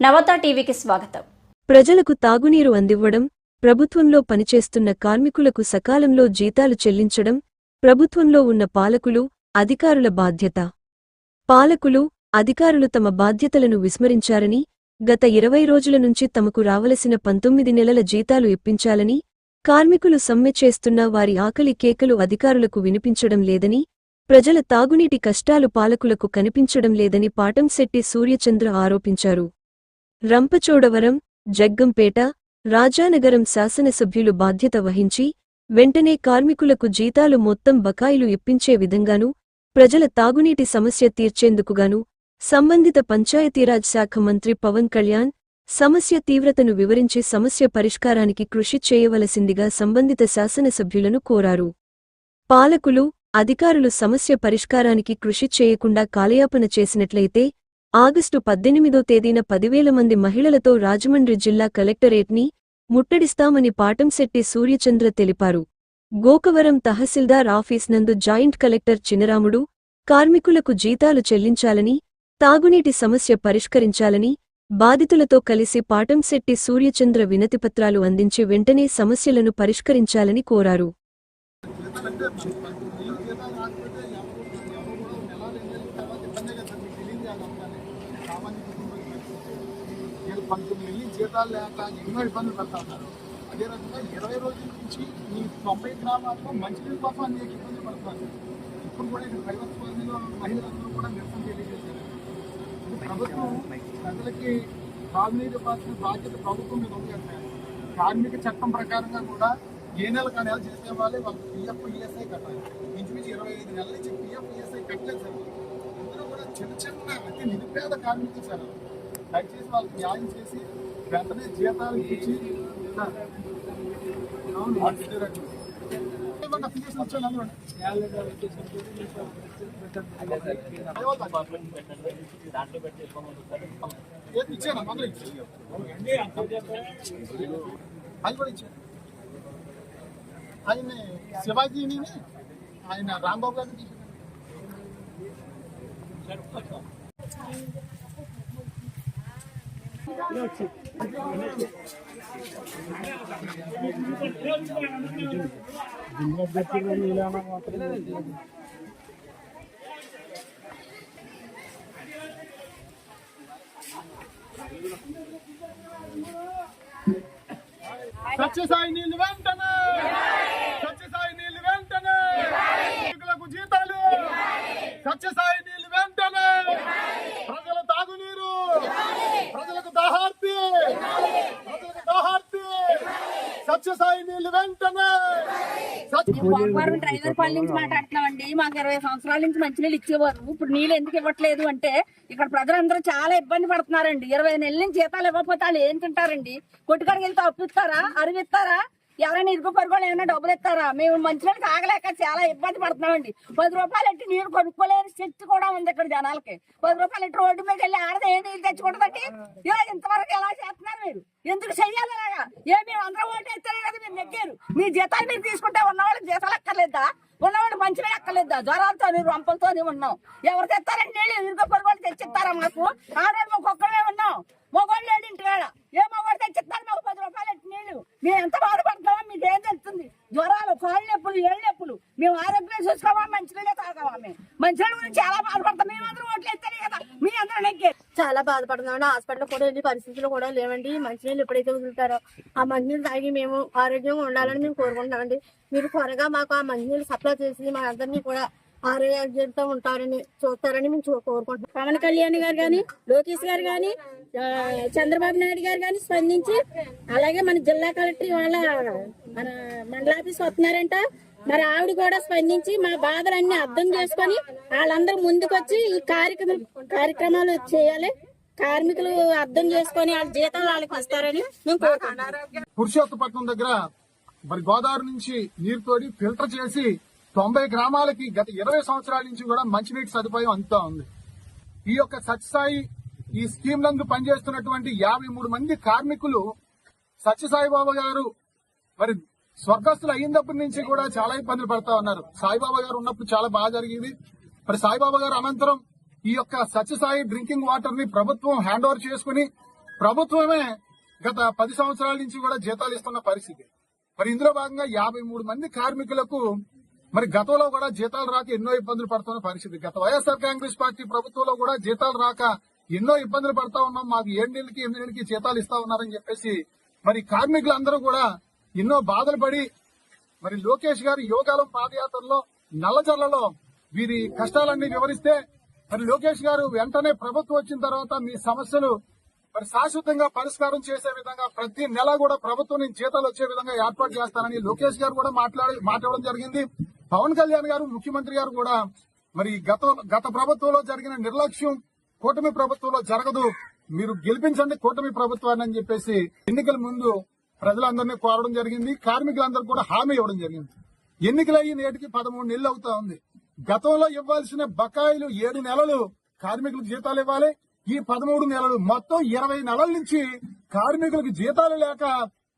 నవత టీవీకి స్వాగతం. ప్రజలకు తాగునీరు అందివ్వడం ప్రభుత్వంలో పనిచేస్తున్న కార్మికులకు సకాలంలో జీతాలు చెల్లించడం ప్రభుత్వంలో ఉన్న పాలకులు అధికారుల బాధ్యత. పాలకులు అధికారులు తమ బాధ్యతలను విస్మరించారని గత ఇరవై రోజుల నుంచి తమకు రావలసిన పంతొమ్మిది నెలల జీతాలు ఇప్పించాలని కార్మికులు సమ్మె చేస్తున్న వారి ఆకలి కేకలు అధికారులకు వినిపించడం లేదని ప్రజల తాగునీటి కష్టాలు పాలకులకు కనిపించడం లేదని పాటంశెట్టి సూర్యచంద్ర ఆరోపించారు. రంపచోడవరం జగ్గంపేట రాజానగరం శాసనసభ్యులు బాధ్యత వహించి వెంటనే కార్మికులకు జీతాలు మొత్తం బకాయిలు ఇప్పించే విధంగానూ ప్రజల తాగునీటి సమస్య తీర్చేందుకుగాను సంబంధిత పంచాయతీరాజ్ శాఖ మంత్రి పవన్ కళ్యాణ్ సమస్య తీవ్రతను వివరించి సమస్య పరిష్కారానికి కృషి చేయవలసిందిగా సంబంధిత శాసనసభ్యులను కోరారు. పాలకులు అధికారులు సమస్య పరిష్కారానికి కృషి చేయకుండా కాలయాపన చేసినట్లయితే ఆగస్టు పద్దెనిమిదో తేదీన పదివేల మంది మహిళలతో రాజమండ్రి జిల్లా కలెక్టరేట్ని ముట్టడిస్తామని పాటంశెట్టి సూర్యచంద్ర తెలిపారు. గోకవరం తహసీల్దార్ ఆఫీస్ నందు జాయింట్ కలెక్టర్ చినరాముడు కార్మికులకు జీతాలు చెల్లించాలని తాగునీటి సమస్య పరిష్కరించాలని బాధితులతో కలిసి పాటంశెట్టి సూర్యచంద్ర వినతిపత్రాలు అందించి వెంటనే సమస్యలను పరిష్కరించాలని కోరారు. నేను పంతొమ్మిది నెలలు జీతాలు లేక ఎన్నో ఇబ్బందులు పెడతా ఉన్నారు అదే రకంగా ఇరవై రోజుల నుంచి ఈ తొంభై గ్రామాల్లో మంచినీళ్ళ కోసం అనేక ఇబ్బందులు పడుతున్నారు ఇప్పుడు కూడా ఇక్కడ ప్రైవేట్ స్కూల్లో మహిళలందరూ కూడా నిరసన తెలియజేశారు ప్రభుత్వం ప్రజలకి తాగునీరు పాల్సిన బాధ్యత ప్రభుత్వం మీద ఉంది అంటారు కార్మిక చట్టం ప్రకారంగా కూడా ఏ నెల కానీ నెల చేసే వాళ్ళే వాళ్ళు పిఎఫ్ ఈఎస్ఐ కట్టాలి ఇంచుమించు ఇరవై ఐదు నెలల నుంచి పిఎఫ్ ఈఎస్ఐ కట్టలేదు సార్ చిన్న చిన్న అతి నిరుపేద కార్మికులు సార్. దయచేసి వాళ్ళకి న్యాయం చేసి వెంటనే జీతాలు ఇచ్చి సార్, అప్లికేషన్ వచ్చాను అందులో ఏది ఇచ్చాను మొదలు ఇచ్చాను అది కూడా ఇచ్చాను ఆయన శివాజీని ఆయన రాంబాబు గారిని సత్యసాయి నీళ్ళు వెంటనే సత్యసాయి నీళ్ళు వెంటనే కార్మికులకు జీతాలు సత్యసాయి నీళ్ళు వెంటనే ప్రజల తాగునీరు ప్రజలకు దాహార్తి ప్రజలకు దాహార్తి సత్యసాయి నీళ్ళు వెంటనే సత్య గోకవరం డ్రైవర్ పల్లి నుంచి మాట్లాడుతున్నామండి. మాకు ఇరవై సంవత్సరాల నుంచి మంచినీళ్ళు ఇచ్చేవారు. ఇప్పుడు నీళ్ళు ఎందుకు ఇవ్వట్లేదు అంటే ఇక్కడ ప్రజలందరూ చాలా ఇబ్బంది పడుతున్నారండి. ఇరవై నెలల నుంచి జీతాలు ఇవ్వకపోతే వాళ్ళు ఏం తింటారండి? కొట్టుకాడికి వెళ్తే అప్పు ఇస్తారా? అరువు ఇస్తారా? ఎవరైనా ఇరుగు పరుగులు ఏమైనా డబ్బులు ఇస్తారా? మేము మంచినీళ్ళకి తాగలేక చాలా ఇబ్బంది పడుతున్నామండి. పది రూపాయలు ఎట్టి నీరు కొనుక్కోలేని శక్తి కూడా ఉంది ఇక్కడ జనాలకి. పది రూపాయలు ఎట్టి రోడ్డు మీద వెళ్ళి ఆడదే ఏ నీళ్ళు తెచ్చుకుంటుందండి ఇంతవరకు ఎలా చేస్తున్నారు మీరు? ఎందుకు చెయ్యాలి అలాగా? ఏ మీరు అందరూ ఓటు వేస్తారే కదా మీరు నెగ్గారు. మీ జీతాలు మీరు తీసుకుంటే ఉన్నవాళ్ళకి జీతాలు అక్కర్లేదా? ఉన్నవాళ్ళు మంచిగా అక్కర్లేదా? జ్వరాలతో రంపలతో ఉన్నాం. ఎవరు తెస్తారండి నీళ్ళు? ఇరుగు పరుగులు తెచ్చిస్తారా మాకు? ఆడవాళ్ళు మాకు ఒక్కడే ఉన్నాం. మొగోళ్ళు లేడు ఇంటికాడ ఏ మొగోడు తెచ్చిస్తారు మాకు పది రూపాయలు ఎట్టి నీళ్ళు. మేము ఎంత బాధపడతామో మీకు ఏం తెలుస్తుంది? జ్వరాలు కాళ్ళు నొప్పులు ఏళ్ళు నొప్పులు. మేము ఆరోగ్యం చూసుకోమా మంచినీళ్ళే తాగామా మేము? మంచినీళ్ళ గురించి చాలా బాధపడతాం. మేమందరం ఓట్లు వేస్తేనే కదా. మీ అందరూ నెగ్గే చాలా బాధపడుతున్నామండి హాస్పిటల్ కూడా వెళ్ళి పరిస్థితులు కూడా లేవండి. మంచినీళ్ళు ఎప్పుడైతే వదులుతారో ఆ మంచినీళ్ళు తాగి మేము ఆరోగ్యంగా ఉండాలని మేము కోరుకుంటున్నామండి మీరు త్వరగా మాకు ఆ మంచినీళ్ళు సప్లై చేసి మా అందరినీ కూడా ఆరోగ్యంతో ఉంటారని చూస్తారని మేము కోరుకుంటున్నాం. పవన్ కళ్యాణ్ గారు కానీ లోకేష్ గారు కానీ చంద్రబాబు నాయుడు గారు కానీ స్పందించి అలాగే మన జిల్లా కలెక్టర్ వాళ్ళ మన మండలాఫీస్ వస్తున్నారంట. మరి ఆవిడ కూడా స్పందించి మా బాధలన్నీ అర్థం చేసుకొని వాళ్ళందరూ ముందుకొచ్చి ఈ కార్యక్రమం కార్యక్రమాలు చేయాలి. కార్మికులు అర్థం చేసుకొని వాళ్ళ జీతాలు వాళ్ళకి వస్తారని పురుషోత్తపట్నం దగ్గర మరి గోదావరి నుంచి నీరు తోడి ఫిల్టర్ చేసి తొంభై గ్రామాలకి గత ఇరవై సంవత్సరాల నుంచి కూడా మంచినీటి సదుపాయం అందుతా ఉంది. ఈ యొక్క సత్సాయి ఈ స్కీమ్ నందు పనిచేస్తున్నటువంటి యాభై మూడు మంది కార్మికులు సత్యసాయిబాబా గారు మరి స్వర్గస్థులు అయినప్పటి నుంచి కూడా చాలా ఇబ్బందులు పడతా ఉన్నారు. సాయిబాబా గారు ఉన్నప్పుడు చాలా బాగా జరిగింది. మరి సాయిబాబా గారు అనంతరం ఈ యొక్క సత్యసాయి డ్రింకింగ్ వాటర్ని ప్రభుత్వం హ్యాండ్ ఓవర్ చేసుకుని ప్రభుత్వమే గత పది సంవత్సరాల నుంచి కూడా జీతాలు ఇస్తున్న పరిస్థితి. మరి ఇందులో భాగంగా యాభై మూడు మంది కార్మికులకు మరి గతంలో కూడా జీతాలు రాక ఎన్నో ఇబ్బందులు పడుతున్న పరిస్థితి. గత వైఎస్ఆర్ కాంగ్రెస్ పార్టీ ప్రభుత్వంలో కూడా జీతాలు రాక ఎన్నో ఇబ్బందులు పడతా ఉన్నాం. మాకు ఏడు నెలలకి ఎనిమిది నెలలకి జీతాలు ఇస్తా ఉన్నారని చెప్పేసి మరి కార్మికులందరూ కూడా ఎన్నో బాధలు పడి మరి లోకేష్ గారి యోగాలం పాదయాత్రలో నల్లజర్లలో వీరి కష్టాలన్నీ వివరిస్తే మరి లోకేష్ గారు వెంటనే ప్రభుత్వం వచ్చిన తర్వాత మీ సమస్యలు మరి శాశ్వతంగా పరిష్కారం చేసే విధంగా ప్రతి నెల కూడా ప్రభుత్వం నుంచి జీతాలు వచ్చే విధంగా ఏర్పాటు చేస్తానని లోకేష్ గారు కూడా మాట్లాడి మాట్లాడడం జరిగింది. పవన్ కళ్యాణ్ గారు ముఖ్యమంత్రి గారు కూడా మరి గత గత ప్రభుత్వంలో జరిగిన నిర్లక్ష్యం కూటమి ప్రభుత్వంలో జరగదు. మీరు గెలిపించండి కూటమి ప్రభుత్వాన్ని అని చెప్పేసి ఎన్నికల ముందు ప్రజలందరినీ కోరడం జరిగింది. కార్మికులందరూ కూడా హామీ ఇవ్వడం జరిగింది. ఎన్నికలయ్యి నేటికి పదమూడు నెలలు అవుతా ఉంది. గతంలో ఇవ్వాల్సిన బకాయిలు ఏడు నెలలు కార్మికులకు జీతాలు ఇవ్వాలి. ఈ పదమూడు నెలలు మొత్తం ఇరవై నెలల నుంచి కార్మికులకు జీతాలు లేక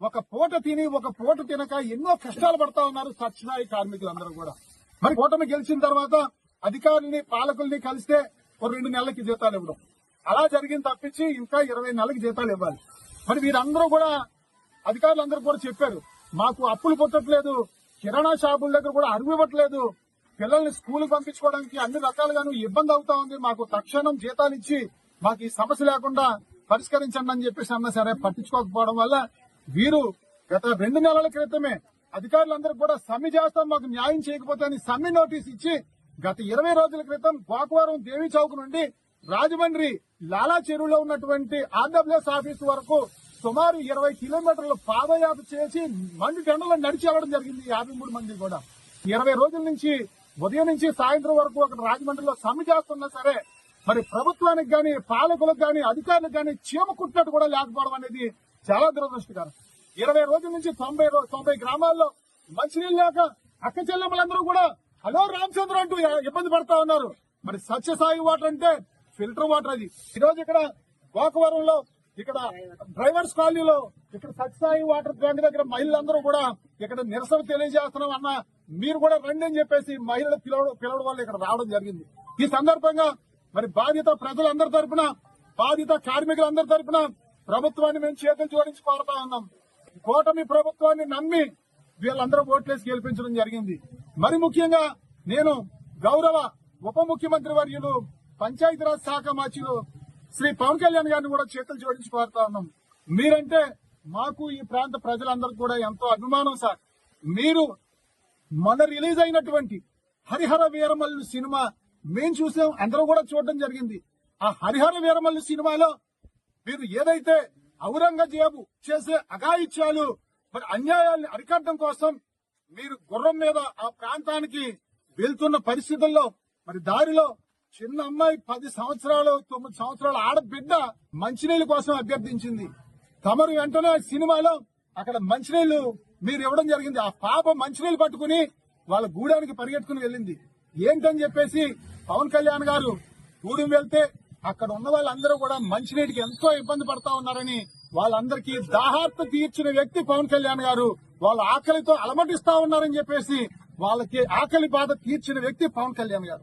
ఒక పూట తిని ఒక పూట తినక ఎన్నో కష్టాలు పడతా ఉన్నారు సత్యనాయి కార్మికులందరూ కూడా. మరి కూటమి గెలిచిన తర్వాత అధికారుల్ని పాలకుల్ని కలిస్తే ఒక రెండు నెలలకి జీతాలు ఇవ్వడం. అలా జరిగింది తప్పించి ఇంకా ఇరవై నెలలకి జీతాలు ఇవ్వాలి. మరి వీరందరూ కూడా అధికారులందరూ కూడా చెప్పారు మాకు అప్పులు పుట్టట్లేదు కిరాణా షాపుల దగ్గర కూడా అరుగు ఇవ్వట్లేదు పిల్లల్ని స్కూల్ పంపించుకోవడానికి అన్ని రకాలుగాను ఇబ్బంది అవుతా ఉంది మాకు తక్షణం జీతాలు ఇచ్చి మాకు ఈ సమస్య లేకుండా పరిష్కరించండి అని చెప్పేసి అన్నా సరే పట్టించుకోకపోవడం వల్ల వీరు గత రెండు నెలల క్రితమే అధికారులందరూ కూడా సమ్మె చేస్తాం మాకు న్యాయం చేయకపోతే అని సమ్మె నోటీస్ ఇచ్చి గత ఇరవై రోజుల క్రితం గోకవరం దేవి చౌక్ నుండి రాజమండ్రి లాలా చెరువులో ఉన్నటువంటి ఆర్డబ్ల్యూఎస్ ఆఫీస్ వరకు సుమారు ఇరవై కిలోమీటర్లు పాదయాత్ర చేసి మండి టెండలో నడిచి వెళ్ళడం జరిగింది యాభై మూడు మంది కూడా. ఇరవై రోజుల నుంచి ఉదయం నుంచి సాయంత్రం వరకు అక్కడ రాజమండ్రిలో సమ్మె చేస్తున్నా సరే మరి ప్రభుత్వానికి గాని పాలకులకు గాని అధికారులకు గాని చీమ కుట్టినట్టు కూడా లేకపోవడం అనేది చాలా దురదృష్టకరం. ఇరవై రోజుల నుంచి తొంభై తొంభై గ్రామాల్లో మంచినీళ్ళు లేక అక్క చెల్లెమ్మలందరూ కూడా హలో రామచంద్ర అంటూ ఇబ్బంది పడతా ఉన్నారు. మరి సత్యసాయి వాటర్ అంటే ఫిల్టర్ వాటర్ అది. ఈరోజు ఇక్కడ గోకవరంలో ఇక్కడ డ్రైవర్స్ కాలనీలో ఇక్కడ సత్యసాయి వాటర్ ప్లాంట్ దగ్గర మహిళలందరూ కూడా ఇక్కడ నిరసన తెలియజేస్తున్నాం అన్న మీరు కూడా రండి అని చెప్పేసి మహిళలు పిలవడం పిలవడం వల్ల ఇక్కడ రావడం జరిగింది. ఈ సందర్భంగా మరి బాధిత ప్రజలందరి తరపున బాధిత కార్మికులందరి తరపున ప్రభుత్వాన్ని మేము చేతులు జోడించి కోరుతా ఉన్నాం. కూటమి ప్రభుత్వాన్ని నమ్మి వీళ్ళందరూ ఓట్లేసి గెలిపించడం జరిగింది. మరి ముఖ్యంగా నేను గౌరవ ఉప ముఖ్యమంత్రి వర్యులు పంచాయతీరాజ్ శాఖ మంత్రులు శ్రీ పవన్ కళ్యాణ్ గారిని కూడా చేతులు జోడించి కోరుతా ఉన్నాం. మీరంటే మాకు ఈ ప్రాంత ప్రజలందరూ కూడా ఎంతో అభిమానం సార్. మీరు మొన్న రిలీజ్ అయినటువంటి హరిహర వీరమల్లు సినిమా మేము చూసాం అందరూ కూడా చూడడం జరిగింది. ఆ హరిహర వీరమల్లు సినిమాలో మీరు ఏదైతే ఔరంగజేబు చేసే అఘాయిత్యాలు మరి అన్యాయాల్ని అరికట్టడం కోసం మీరు గుర్రం మీద ఆ ప్రాంతానికి వెళ్తున్న పరిస్థితుల్లో మరి దారిలో చిన్న అమ్మాయి పది సంవత్సరాలు తొమ్మిది సంవత్సరాల ఆడబిడ్డ మంచినీళ్ళ కోసం అభ్యర్థించింది. తమరు వెంటనే సినిమాలో అక్కడ మంచినీళ్ళు మీరు ఇవ్వడం జరిగింది. ఆ పాప మంచినీళ్ళు పట్టుకుని వాళ్ళ గూడానికి పరిగెట్టుకుని వెళ్ళింది. ఏంటని చెప్పేసి పవన్ కళ్యాణ్ గారు గూడెం వెళ్తే అక్కడ ఉన్న వాళ్ళందరూ కూడా మంచినీటికి ఎంతో ఇబ్బంది పడతా ఉన్నారని వాళ్ళందరికీ దాహార్త తీర్చిన వ్యక్తి పవన్ కళ్యాణ్ గారు వాళ్ళ ఆకలితో అలమటిస్తా ఉన్నారని చెప్పేసి వాళ్ళకి ఆకలి బాధ తీర్చిన వ్యక్తి పవన్ కళ్యాణ్ గారు.